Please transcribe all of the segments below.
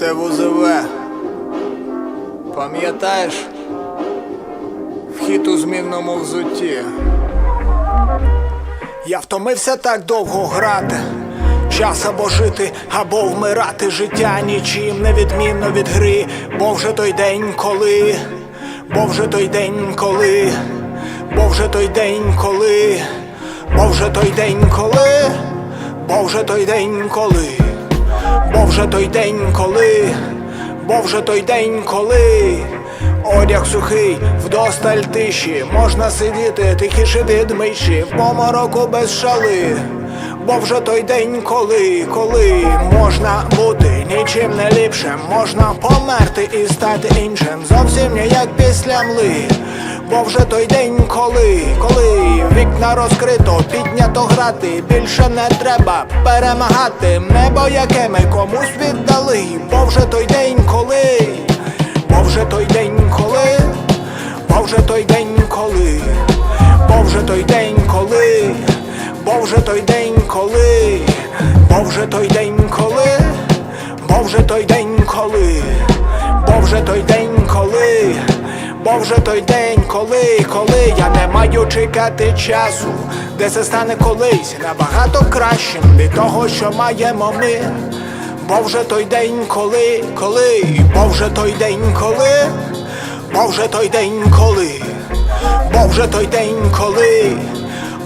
Це ВУЗВ. Пам'ятаєш? Вхід у змінному взутті. Я втомився так довго грати. Час або жити, або вмирати життя нічим не відмінно від гри, бо вже той день, коли, бо вже той день, коли, бо вже той день, коли, бо вже той день, коли, бо вже той день, коли, вже той день, коли, бо вже той день, коли. Одяг сухий, вдосталь тиші, можна сидіти тихіше від миші, в помороку без шали. Бо вже той день, коли, коли можна бути нічим не ліпшим, можна померти і стати іншим, зовсім не як після мли. Бо вже той день, коли, коли вікна розкрито, піднято грати, більше не треба перемагати, небо яке ми комусь віддали, бо вже той день, коли. Бо вже той день, коли, бо вже той день, коли, бо вже той день, коли, бо вже той день, коли, бо вже той день, коли, бо вже той день, коли, бо вже той день, коли, бо вже той день, коли, коли я не маю чекати часу, де це стане колись набагато кращим від того, що маємо ми. Бо вже той день, коли, коли, бо вже той день, коли, бо вже той день, коли, бо вже той день, коли,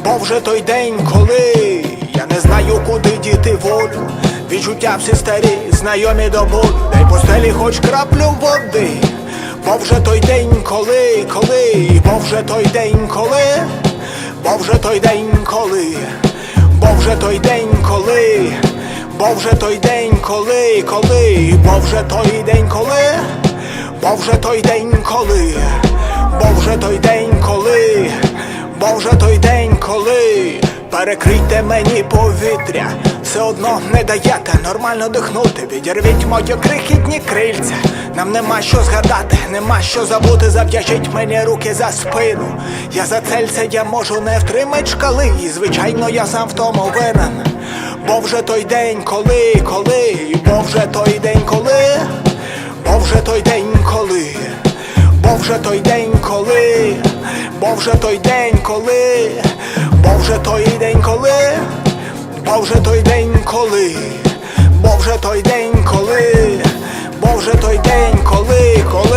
бо вже той день, коли я не знаю, куди діти волю. Відчуття всі старі, знайомі до болю, дай постелі хоч краплю води. Бо вже той день, коли, коли, бо вже той день, коли, бо вже той день, коли, бо вже той день, коли. Бо вже той день, коли, коли, бо вже той день, коли, бо вже той день, коли, бо вже той день, коли, бо вже той день, коли перекрийте мені повітря, все одно не даєте нормально дихнути. Відірвіть мої крихітні крильця. Нам нема що згадати, нема що забути. Зав'яжіть мені руки за спину. Я за цельце я можу не втримать шкали, і звичайно, я сам в тому винен. Бо вже той день, коли, коли, бо вже той день, коли, бо вже той день, коли, бо вже той день, коли, бо вже той день, коли, бо вже той день, коли, бо вже той день, коли, бо вже той день, коли, бо вже той день, коли, коли.